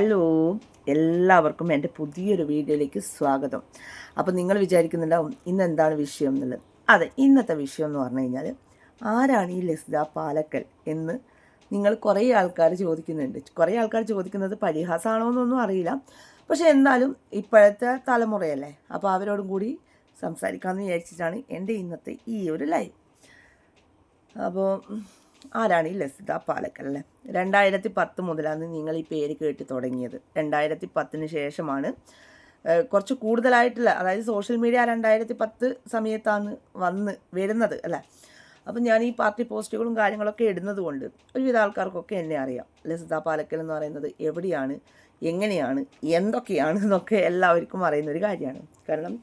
Hello എല്ലാവർക്കും എന്റെ പുതിയൊരു വീഡിയോയിലേക്ക് സ്വാഗതം. അപ്പോൾ നിങ്ങൾ വിചാരിക്കുന്നുണ്ടാവും ഇന്ന് എന്താണ് വിഷയം എന്നുള്ളത്? അതെ ഇന്നത്തെ വിഷയം എന്ന് പറഞ്ഞു കഴിഞ്ഞാൽ ആരാണ് ഈ ലസിത പാലക്കൽ എന്ന് നിങ്ങൾ കുറേ ആൾക്കാർ ചോദിക്കുന്നുണ്ട്. കുറേ ആൾക്കാർ ചോദിക്കുന്നത് പരിഹാസമാണോ എന്നൊന്നും അറിയില്ല. പക്ഷേ എന്നാലും ഇപ്പോഴത്തെ തലമുറയല്ലേ? അപ്പോൾ അവരോടും കൂടി സംസാരിക്കാമെന്ന് വിചാരിച്ചിട്ടാണ് എന്റെ ഇന്നത്തെ ഈ ഒരു ലൈവ്. അപ്പോൾ ആരാണ് ഈ ലസിത പാലക്കൽ അല്ലേ? രണ്ടായിരത്തി പത്ത് മുതലാണ് നിങ്ങൾ ഈ പേര് കേട്ട് തുടങ്ങിയത്. രണ്ടായിരത്തി പത്തിന് ശേഷമാണ് കുറച്ച് കൂടുതലായിട്ടുള്ള അതായത് സോഷ്യൽ മീഡിയ രണ്ടായിരത്തി പത്ത് സമയത്താണ് വന്ന് വരുന്നത് അല്ലേ? അപ്പം ഞാൻ ഈ പാർട്ടി പോസ്റ്റുകളും കാര്യങ്ങളൊക്കെ ഇടുന്നത് കൊണ്ട് ഒരുവിധ ആൾക്കാർക്കൊക്കെ എന്നെ അറിയാം. ലസിത പാലക്കൽ എന്ന് പറയുന്നത് എവിടെയാണ് എങ്ങനെയാണ് എന്തൊക്കെയാണ് എന്നൊക്കെ എല്ലാവർക്കും അറിയുന്നൊരു കാര്യമാണ്. കാരണം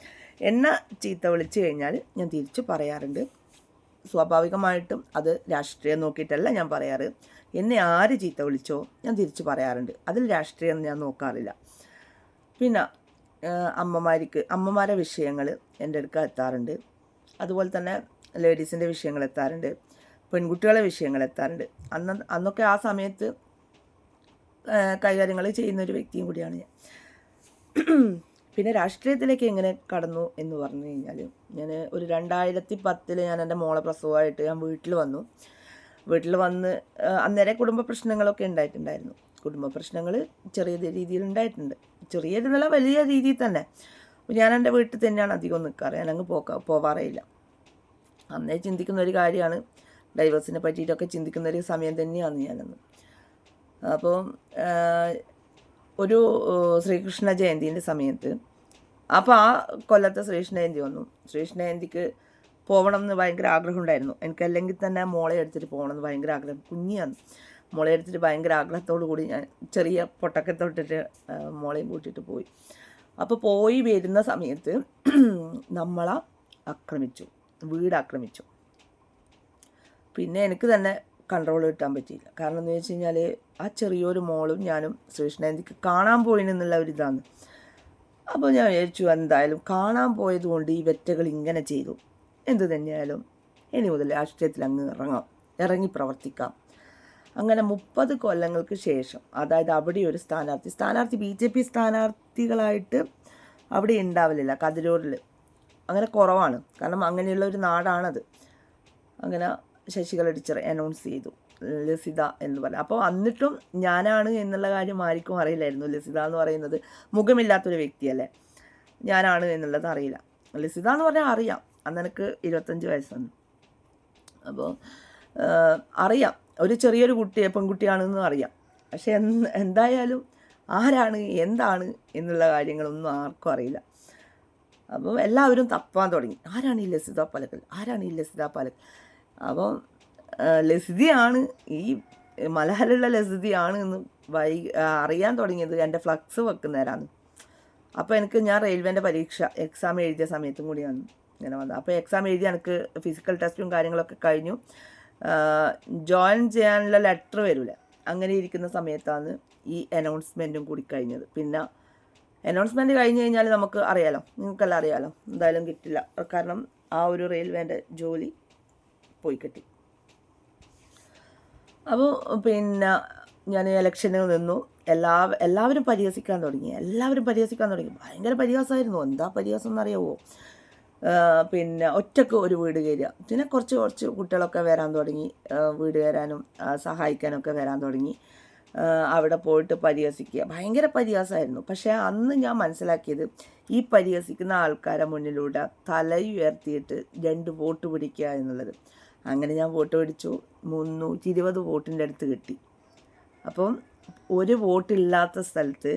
എന്നെ ചീത്ത വിളിച്ചു കഴിഞ്ഞാൽ ഞാൻ തിരിച്ച് പറയാറുണ്ട്. സ്വാഭാവികമായിട്ടും അത് രാഷ്ട്രീയം നോക്കിയിട്ടല്ല ഞാൻ പറയാറ്. എന്നെ ആര് ചീത്ത വിളിച്ചോ ഞാൻ തിരിച്ച് പറയാറുണ്ട്. അതിൽ രാഷ്ട്രീയം ഞാൻ നോക്കാറില്ല. പിന്നെ അമ്മമാർക്ക് അമ്മമാരെ വിഷയങ്ങൾ എന്റെ അടുക്ക എത്താറുണ്ട്. അതുപോലെ തന്നെ ലേഡീസിന്റെ വിഷയങ്ങൾ എത്താറുണ്ട്. പെൺകുട്ടികളെ വിഷയങ്ങൾ എത്താറുണ്ട്. അന്ന് അന്നൊക്കെ ആ സമയത്ത് കൈകാര്യങ്ങൾ ചെയ്യുന്ന ഒരു വ്യക്തിയും കൂടിയാണ് ഞാൻ. പിന്നെ രാഷ്ട്രീയത്തിലേക്ക് എങ്ങനെ കടന്നു എന്ന് പറഞ്ഞു കഴിഞ്ഞാൽ ഞാൻ ഒരു രണ്ടായിരത്തി പത്തിൽ ഞാൻ എന്റെ മോളെ പ്രസവമായിട്ട് ഞാൻ വീട്ടിൽ വന്നു. വീട്ടിൽ വന്ന് അന്നേരം കുടുംബ പ്രശ്നങ്ങളൊക്കെ ഉണ്ടായിട്ടുണ്ടായിരുന്നു. കുടുംബ പ്രശ്നങ്ങൾ ചെറിയ രീതിയിൽ ഉണ്ടായിട്ടുണ്ട്. ചെറിയ രീതിയിലല്ല വലിയ രീതിയിൽ തന്നെ. ഞാൻ എന്റെ വീട്ടിൽ തന്നെയാണ് അധികം നിൽക്കാറ് ഞാൻ അങ്ങ് പോക്ക പോവാറേയില്ല. അന്നേ ചിന്തിക്കുന്ന ഒരു കാര്യമാണ്. ഡൈവേഴ്സിനെ പറ്റിയിട്ടൊക്കെ ചിന്തിക്കുന്ന ഒരു സമയം തന്നെയാണ് ഞാനന്ന്. അപ്പോൾ ഒരു ശ്രീകൃഷ്ണ ജയന്തിന്റെ സമയത്ത്. അപ്പോൾ ആ കൊല്ലത്തെ ശ്രീകൃഷ്ണ ജയന്തി വന്നു. ശ്രീകൃഷ്ണ ജയന്തിക്ക് പോകണം എന്ന് ഭയങ്കര ആഗ്രഹം ഉണ്ടായിരുന്നു എനിക്ക് അല്ലെങ്കിൽ തന്നെ മോളെ എടുത്തിട്ട് പോകണം എന്ന് ഭയങ്കര ആഗ്രഹം. കുഞ്ഞിയാണ് മോളെ എടുത്തിട്ട് ഭയങ്കര ആഗ്രഹത്തോടു കൂടി ഞാൻ ചെറിയ പൊട്ടക്കെ തൊട്ടിട്ട് മോളെയും കൂട്ടിയിട്ട് പോയി. അപ്പോൾ പോയി വരുന്ന സമയത്ത് നമ്മളെ ആക്രമിച്ചു. വീട് ആക്രമിച്ചു പിന്നെ എനിക്ക് തന്നെ കൺട്രോൾ കിട്ടാൻ പറ്റിയില്ല. കാരണം എന്ന് വെച്ച് കഴിഞ്ഞാൽ ആ ചെറിയൊരു മോളും ഞാനും ശ്രീകൃഷ്ണേന്തിക്ക് കാണാൻ പോയിനെന്നുള്ള ഒരു അപ്പോൾ ഞാൻ വിചാരിച്ചു എന്തായാലും കാണാൻ പോയതുകൊണ്ട് ഈ വെറ്റകൾ ഇങ്ങനെ ചെയ്തു. എന്ത് തന്നെയായാലും ഇനി മുതൽ രാഷ്ട്രീയത്തിൽ അങ്ങ് ഇറങ്ങാം. ഇറങ്ങി പ്രവർത്തിക്കാം. അങ്ങനെ മുപ്പത് കൊല്ലങ്ങൾക്ക് ശേഷം അതായത് അവിടെ ഒരു സ്ഥാനാർത്ഥി സ്ഥാനാർത്ഥി ബി ജെ പി സ്ഥാനാർത്ഥികളായിട്ട് അവിടെ ഉണ്ടാവില്ല കതിരൂരിൽ അങ്ങനെ കുറവാണ്. കാരണം അങ്ങനെയുള്ള ഒരു നാടാണത്. അങ്ങനെ ശശികല ടീച്ചർ അനൗൺസ് ചെയ്തു. ലസിത എന്ന് പറഞ്ഞു. അപ്പോൾ എന്നിട്ടും ഞാനാണ് എന്നുള്ള കാര്യം ആർക്കും അറിയില്ലായിരുന്നു. ലസിത എന്ന് പറയുന്നത് മുഖമില്ലാത്തൊരു വ്യക്തിയല്ലേ? ഞാനാണ് എന്നുള്ളത് അറിയില്ല. ലസിത എന്ന് പറഞ്ഞാൽ അറിയാം. അന്ന് എനിക്ക് ഇരുപത്തഞ്ച് വയസ്സാണ്. അപ്പോൾ അറിയാം. ഒരു ചെറിയൊരു കുട്ടി പെൺകുട്ടിയാണെന്നും അറിയാം. പക്ഷെ എന്ത് എന്തായാലും ആരാണ് എന്താണ് എന്നുള്ള കാര്യങ്ങളൊന്നും ആർക്കും അറിയില്ല. അപ്പോൾ എല്ലാവരും തപ്പാൻ തുടങ്ങി. ആരാണ് ഈ ലസിത പാലക്കൽ? ആരാണ് ഈ ലസിത പാലക്കൽ? അപ്പം ലസിതിയാണ് ഈ മലഹലുള്ള ലസിതിയാണ് എന്ന് വൈ അറിയാൻ തുടങ്ങിയത് എന്റെ ഫ്ലക്സ് വെക്കുന്നേരാണ്. അപ്പോൾ എനിക്ക് ഞാൻ റെയിൽവേന്റെ പരീക്ഷ എക്സാം എഴുതിയ സമയത്തും കൂടിയാണ് ഇങ്ങനെ വന്നത്. അപ്പോൾ എക്സാം എഴുതി എനിക്ക് ഫിസിക്കൽ ടെസ്റ്റും കാര്യങ്ങളൊക്കെ കഴിഞ്ഞു. ജോയിൻ ചെയ്യാനുള്ള ലെറ്റർ വരില്ല. അങ്ങനെ ഇരിക്കുന്ന സമയത്താണ് ഈ അനൗൺസ്മെന്റും കൂടി കഴിഞ്ഞത്. പിന്നെ അനൗൺസ്മെന്റ് കഴിഞ്ഞ് കഴിഞ്ഞാൽ നമുക്ക് അറിയാലോ നിങ്ങൾക്കെല്ലാം അറിയാലോ എന്തായാലും കിട്ടില്ല. കാരണം ആ ഒരു റെയിൽവേന്റെ ജോലി പോയി കിട്ടി. അപ്പോൾ പിന്നെ ഞാൻ ഇലക്ഷനിൽ നിന്നു. എല്ലാ എല്ലാവരും പരിഹസിക്കാൻ തുടങ്ങി. എല്ലാവരും പരിഹസിക്കാൻ തുടങ്ങി. ഭയങ്കര പരിഹാസമായിരുന്നു എന്താ പരിഹാസം എന്നറിയാവോ? പിന്നെ ഒറ്റയ്ക്ക് ഒരു വീട് കയറുക. പിന്നെ കുറച്ച് കുറച്ച് കുട്ടികളൊക്കെ വരാൻ തുടങ്ങി. വീട് കയറാനും സഹായിക്കാനൊക്കെ വരാൻ തുടങ്ങി. അവിടെ പോയിട്ട് പരിഹസിക്കുക. ഭയങ്കര പരിഹാസമായിരുന്നു പക്ഷേ അന്ന് ഞാൻ മനസ്സിലാക്കിയത് ഈ പരിഹസിക്കുന്ന ആൾക്കാരെ മുന്നിലൂടെ തലയുയർത്തിയിട്ട് രണ്ട് വോട്ട് പിടിക്കുക എന്നുള്ളത്. അങ്ങനെ ഞാൻ വോട്ട് മേടിച്ചു. മുന്നൂറ്റി ഇരുപത് വോട്ടിന്റെ അടുത്ത് കിട്ടി. അപ്പം ഒരു വോട്ടില്ലാത്ത സ്ഥലത്ത്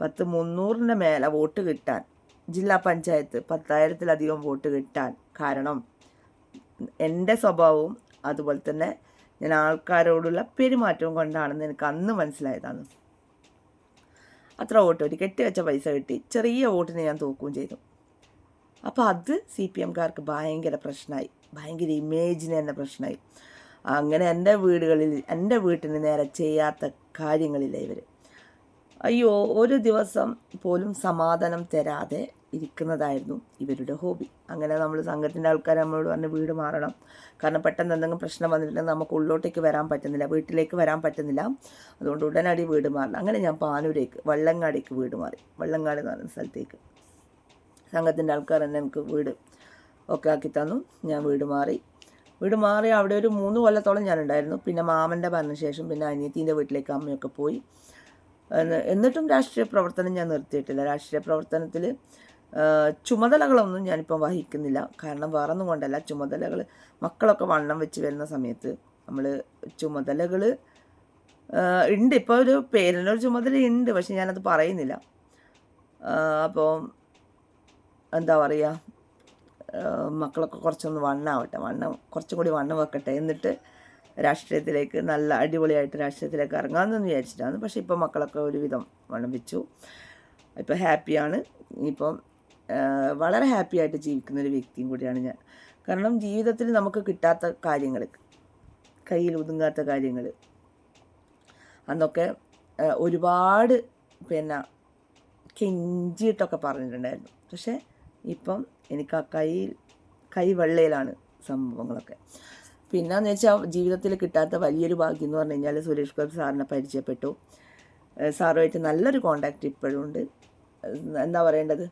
പത്ത് മുന്നൂറിന്റെ മേലെ വോട്ട് കിട്ടാൻ ജില്ലാ പഞ്ചായത്ത് പത്തായിരത്തിലധികം വോട്ട് കിട്ടാൻ കാരണം എന്റെ സ്വഭാവവും അതുപോലെ തന്നെ ഞാൻ ആൾക്കാരോടുള്ള പെരുമാറ്റവും കൊണ്ടാണെന്ന് എനിക്ക് അന്ന് മനസ്സിലായതാണ്. അത്ര വോട്ട് ഒരു കെട്ടിവെച്ച പൈസ കിട്ടി. ചെറിയ വോട്ടിന് ഞാൻ തോക്കുകയും ചെയ്തു. അപ്പോൾ അത് സി പി എംകാർക്ക് ഭയങ്കര പ്രശ്നമായി. ഭയങ്കര ഇമേജിന് തന്നെ പ്രശ്നമായി. അങ്ങനെ എന്റെ വീടുകളിൽ എന്റെ വീട്ടിന് നേരെ ചെയ്യാത്ത കാര്യങ്ങളില്ല ഇവർ അയ്യോ ഒരു ദിവസം പോലും സമാധാനം തരാതെ ഇരിക്കുന്നതായിരുന്നു ഇവരുടെ ഹോബി അങ്ങനെ നമ്മൾ സംഘത്തിന്റെ ആൾക്കാർ നമ്മളോട് പറഞ്ഞ് വീട് മാറണം. കാരണം പെട്ടെന്ന് എന്തെങ്കിലും പ്രശ്നം വന്നിട്ടുണ്ടെങ്കിൽ നമുക്ക് ഉള്ളോട്ടേക്ക് വരാൻ പറ്റുന്നില്ല വീട്ടിലേക്ക് വരാൻ പറ്റുന്നില്ല. അതുകൊണ്ട് ഉടനടി വീട് മാറണം. അങ്ങനെ ഞാൻ പാനൂരേക്ക് വള്ളങ്ങാടേക്ക് വീട് മാറി. വള്ളങ്ങാട് എന്ന് പറയുന്ന സ്ഥലത്തേക്ക്. സംഘത്തിന്റെ ആൾക്കാർ തന്നെ എനിക്ക് വീട് ഒക്കെ ആക്കി തന്നു. ഞാൻ വീട് മാറി. വീട് മാറി അവിടെ ഒരു മൂന്ന് കൊല്ലത്തോളം ഞാനുണ്ടായിരുന്നു. പിന്നെ മാമന്റെ മരണശേഷം പിന്നെ അനിയത്തീന്റെ വീട്ടിലേക്ക് അമ്മയൊക്കെ പോയി. എന്നിട്ടും രാഷ്ട്രീയ പ്രവർത്തനം ഞാൻ നിർത്തിയിട്ടില്ല. രാഷ്ട്രീയ പ്രവർത്തനത്തിൽ ചുമതലകളൊന്നും ഞാനിപ്പം വഹിക്കുന്നില്ല. കാരണം വേറൊന്നും കൊണ്ടല്ല ചുമതലകൾ മക്കളൊക്കെ വണ്ണം വെച്ച് വരുന്ന സമയത്ത് നമ്മൾ ചുമതലകൾ ഉണ്ട്. ഇപ്പോൾ ഒരു പേരിനൊരു ചുമതല ഉണ്ട് പക്ഷെ ഞാനത് പറയുന്നില്ല. അപ്പോൾ എന്താ പറയുക? മക്കളൊക്കെ കുറച്ചൊന്ന് വണ്ണാവട്ടെ. വണ്ണം കുറച്ചും കൂടി വണ്ണം വെക്കട്ടെ. എന്നിട്ട് രാഷ്ട്രീയത്തിലേക്ക് നല്ല അടിപൊളിയായിട്ട് രാഷ്ട്രീയത്തിലേക്ക് ഇറങ്ങാമെന്ന് വിചാരിച്ചിട്ടാണ്. പക്ഷേ ഇപ്പോൾ മക്കളൊക്കെ ഒരുവിധം വണ്ണം വെച്ചു. ഇപ്പോൾ ഹാപ്പിയാണ്. ഇപ്പം വളരെ ഹാപ്പി ആയിട്ട് ജീവിക്കുന്ന ഒരു വ്യക്തിയും കൂടിയാണ് ഞാൻ. കാരണം ജീവിതത്തിൽ നമുക്ക് കിട്ടാത്ത കാര്യങ്ങൾ കയ്യിൽ ഒതുങ്ങാത്ത കാര്യങ്ങൾ അന്നൊക്കെ ഒരുപാട് പിന്നെ കെഞ്ചിയിട്ടൊക്കെ പറഞ്ഞിട്ടുണ്ടായിരുന്നു. പക്ഷേ ഇപ്പം എനിക്ക് ആ കൈ കൈ വെള്ളയിലാണ് സംഭവങ്ങളൊക്കെ. പിന്നെന്ന് വെച്ചാൽ ജീവിതത്തിൽ കിട്ടാത്ത വലിയൊരു ഭാഗ്യം എന്ന് പറഞ്ഞു കഴിഞ്ഞാൽ സുരേഷ് ഗോപി സാറിനെ പരിചയപ്പെട്ടു. സാറുമായിട്ട് നല്ലൊരു കോണ്ടാക്റ്റ് ഇപ്പോഴും ഉണ്ട്. എന്താ പറയേണ്ടത്?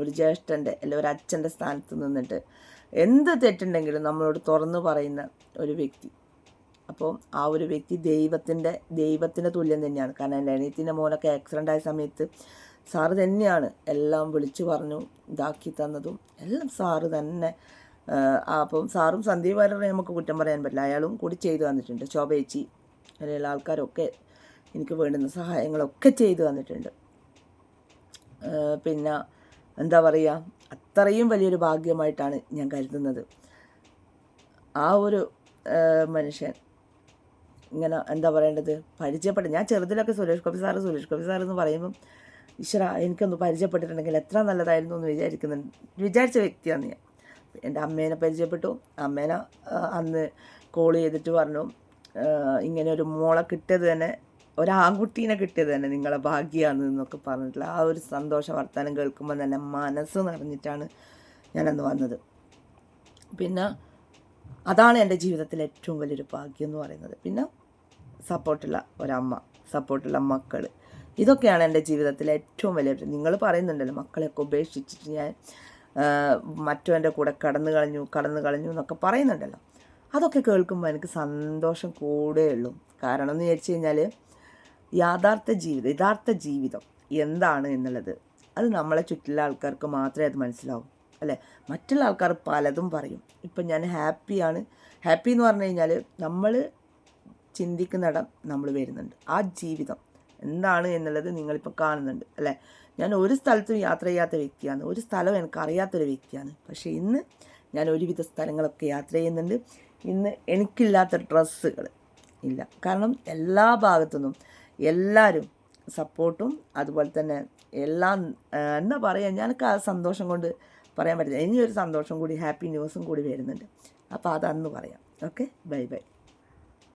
ഒരു ജ്യേഷ്ഠന്റെ അല്ലെ ഒരു അച്ഛന്റെ സ്ഥാനത്ത് നിന്നിട്ട് എന്ത് തെറ്റുണ്ടെങ്കിലും നമ്മളോട് തുറന്നു പറയുന്ന ഒരു വ്യക്തി. അപ്പോൾ ആ ഒരു വ്യക്തി ദൈവത്തിന്റെ ദൈവത്തിന്റെ തുല്യം തന്നെയാണ്. കാരണം എന്റെ അനിയത്തിന്റെ മോനൊക്കെ ആക്സിഡന്റ് ആയ സമയത്ത് സാറ് തന്നെയാണ് എല്ലാം വിളിച്ചു പറഞ്ഞു ഇതാക്കി തന്നതും എല്ലാം സാറ് തന്നെ അപ്പം സാറും സന്ദീപ് വാര്യരെ നമുക്ക് കുറ്റം പറയാൻ പറ്റില്ല. അയാളും കൂടി ചെയ്തു തന്നിട്ടുണ്ട്. ശോഭേച്ചി അങ്ങനെയുള്ള ആൾക്കാരൊക്കെ എനിക്ക് വേണ്ടുന്ന സഹായങ്ങളൊക്കെ ചെയ്തു തന്നിട്ടുണ്ട്. പിന്നെ എന്താ പറയുക അത്രയും വലിയൊരു ഭാഗ്യമായിട്ടാണ് ഞാൻ കരുതുന്നത്. ആ ഒരു മനുഷ്യൻ ഇങ്ങനെ എന്താ പറയേണ്ടത്? പരിചയപ്പെട്ട ഞാൻ ചെറുതിലൊക്കെ സുരേഷ് ഗോപി സാറ് സുരേഷ് ഗോപി സാർ എന്ന് പറയുമ്പം ഈശ്വര എനിക്കൊന്ന് പരിചയപ്പെട്ടിട്ടുണ്ടെങ്കിൽ എത്ര നല്ലതായിരുന്നു എന്ന് വിചാരിക്കുന്നുണ്ട് വിചാരിച്ച വ്യക്തിയാണ് ഞാൻ. എന്റെ അമ്മേനെ പരിചയപ്പെട്ടു. അമ്മേനെ അന്ന് കോൾ ചെയ്തിട്ട് പറഞ്ഞു ഇങ്ങനെ ഒരു മോളെ കിട്ടിയത് തന്നെ ഒരാൺകുട്ടീനെ കിട്ടിയത് തന്നെ നിങ്ങളെ ഭാഗ്യമാണ് എന്നൊക്കെ പറഞ്ഞിട്ടുള്ള ആ ഒരു സന്തോഷ വർത്തമാനം കേൾക്കുമ്പോൾ തന്നെ മനസ്സ് നിറഞ്ഞിട്ടാണ് ഞാനന്ന് വന്നത്. പിന്നെ അതാണ് എന്റെ ജീവിതത്തിലെ ഏറ്റവും വലിയൊരു ഭാഗ്യം എന്ന് പറയുന്നത്. പിന്നെ സപ്പോർട്ടുള്ള ഒരമ്മ സപ്പോർട്ടുള്ള മക്കൾ ഇതൊക്കെയാണ് എന്റെ ജീവിതത്തിലെ ഏറ്റവും വലിയ നിങ്ങൾ പറയുന്നുണ്ടല്ലോ മക്കളെയൊക്കെ ഉപേക്ഷിച്ചിട്ട് ഞാൻ മറ്റവന്റെ കൂടെ കടന്നു കളഞ്ഞു കടന്നു കളഞ്ഞു എന്നൊക്കെ പറയുന്നുണ്ടല്ലോ. അതൊക്കെ കേൾക്കുമ്പോൾ എനിക്ക് സന്തോഷം ഉള്ളൂ കാരണം എന്ന് വിചാരിച്ചു കഴിഞ്ഞാൽ യാഥാർത്ഥ ജീവിതം യഥാർത്ഥ ജീവിതം എന്താണ് എന്നുള്ളത് അത് നമ്മളെ ചുറ്റിലുള്ള ആൾക്കാർക്ക് മാത്രമേ അത് മനസ്സിലാവൂ. അല്ലേ? മറ്റുള്ള ആൾക്കാർ പലതും പറയും. ഇപ്പം ഞാൻ ഹാപ്പിയാണ്. ഹാപ്പി എന്ന് പറഞ്ഞു കഴിഞ്ഞാൽ നമ്മൾ ചിന്തിക്കുന്നിടം നമ്മൾ വരുന്നുണ്ട്. ആ ജീവിതം എന്താണ് എന്നുള്ളത് നിങ്ങളിപ്പോൾ കാണുന്നുണ്ട് അല്ലേ? ഞാൻ ഒരു സ്ഥലത്തും യാത്ര ചെയ്യാത്ത വ്യക്തിയാണ് ഒരു സ്ഥലം എനിക്ക് അറിയാത്തൊരു വ്യക്തിയാണ്. പക്ഷേ ഇന്ന് ഞാൻ ഒരുവിധ സ്ഥലങ്ങളൊക്കെ യാത്ര ചെയ്യുന്നുണ്ട്. ഇന്ന് എനിക്കില്ലാത്ത ഡ്രസ്സുകൾ ഇല്ല. കാരണം എല്ലാ ഭാഗത്തുനിന്നും എല്ലാവരും സപ്പോർട്ടും അതുപോലെ തന്നെ എല്ലാം എന്താ പറയുക ഞാനൊക്കെ ആ സന്തോഷം കൊണ്ട് പറയാൻ പറ്റില്ല. ഇനിയൊരു സന്തോഷം കൂടി ഹാപ്പി ന്യൂസും കൂടി വരുന്നുണ്ട്. അപ്പോൾ അതന്ന് പറയാം. ഓക്കെ? Bye bye.